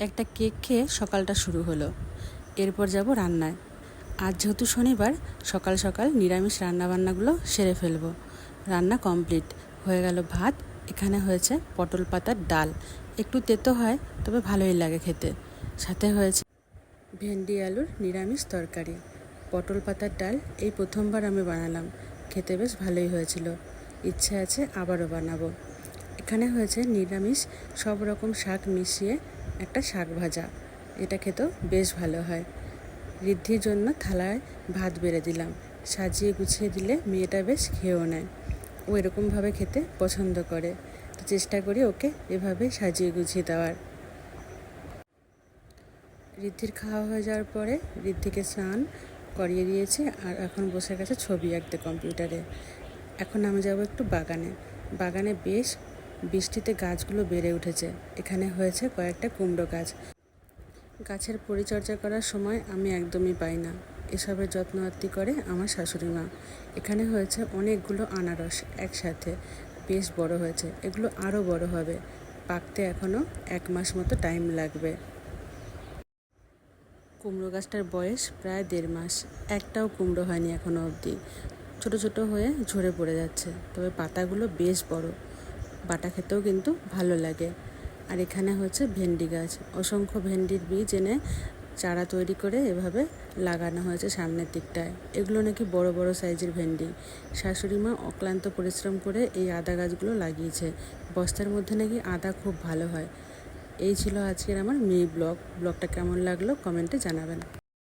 একটা কেক খেয়ে সকালটা শুরু হলো। এরপর যাব রান্নায়। আজ যেহেতু শনিবার, সকাল সকাল নিরামিষ রান্নাবান্নাগুলো সেরে ফেলব। রান্না কমপ্লিট। হয়ে গেল ভাত, এখানে হয়েছে পটল পাতার ডাল। একটু তেতো হয়, তবে ভালোই লাগে খেতে। সাথে হয়েছে ভেন্ডি আলুর নিরামিষ তরকারি। পটল পাতার ডাল এই প্রথমবার আমি বানালাম। খেতে বেশ ভালোই হয়েছিল। ইচ্ছে আছে আবারও বানাবো। এখানে হয়েছে নিরামিষ সব রকম শাক মিশিয়ে একটা শাক ভাজা। এটা খেতেও বেশ ভালো হয়। ঋদ্ধির জন্য থালায় ভাত বেড়ে দিলাম। সাজিয়ে গুছিয়ে দিলে মেয়েটা বেশ খেয়েও নেয়। ও এরকমভাবে খেতে পছন্দ করে। তো চেষ্টা করি ওকে এভাবে সাজিয়ে গুছিয়ে দেওয়ার। ঋদ্ধির খাওয়া হয়ে যাওয়ার পরে ঋদ্ধিকে স্নান করিয়ে দিয়েছি আর এখন বসে গেছে ছবি আঁকতে কম্পিউটারে। এখন আমি যাব একটু বাগানে। বাগানে বেশ বৃষ্টিতে গাছগুলো বেড়ে উঠেছে। এখানে হয়েছে কয়েকটা কুমড়ো গাছ। গাছের পরিচর্যা করার সময় আমি একদমই পাই না। এসবের যত্ন আত্তি করে আমার শাশুড়ি মা। এখানে হয়েছে অনেকগুলো আনারস একসাথে। বেশ বড় হয়েছে। এগুলো আরও বড় হবে। পাকতে এখনও এক মাস মতো টাইম লাগবে। কুমড়ো গাছটার বয়স প্রায় দেড় মাস। একটাও কুমড়ো হয়নি এখনও অবধি। ছোট ছোট হয়ে ঝরে পড়ে যাচ্ছে। তবে পাতাগুলো বেশ বড়। বাটা খেতেও কিন্তু ভালো লাগে। আর এখানে হচ্ছে ভেন্ডি গাছ। অসংখ্য ভেন্ডির বীজ এনে চারা তৈরি করে এভাবে লাগানো হয়েছে সামনের দিকটায়। এগুলো নাকি বড় বড় সাইজের ভেন্ডি। শাশুড়ি মা অক্লান্ত পরিশ্রম করে এই আদা গাছগুলো লাগিয়েছে। বস্তার মধ্যে নাকি আদা খুব ভালো হয়। এই ছিল আজকের আমার মেয়ে ব্লগ। ব্লগটা কেমন লাগল কমেন্টে জানাবেন।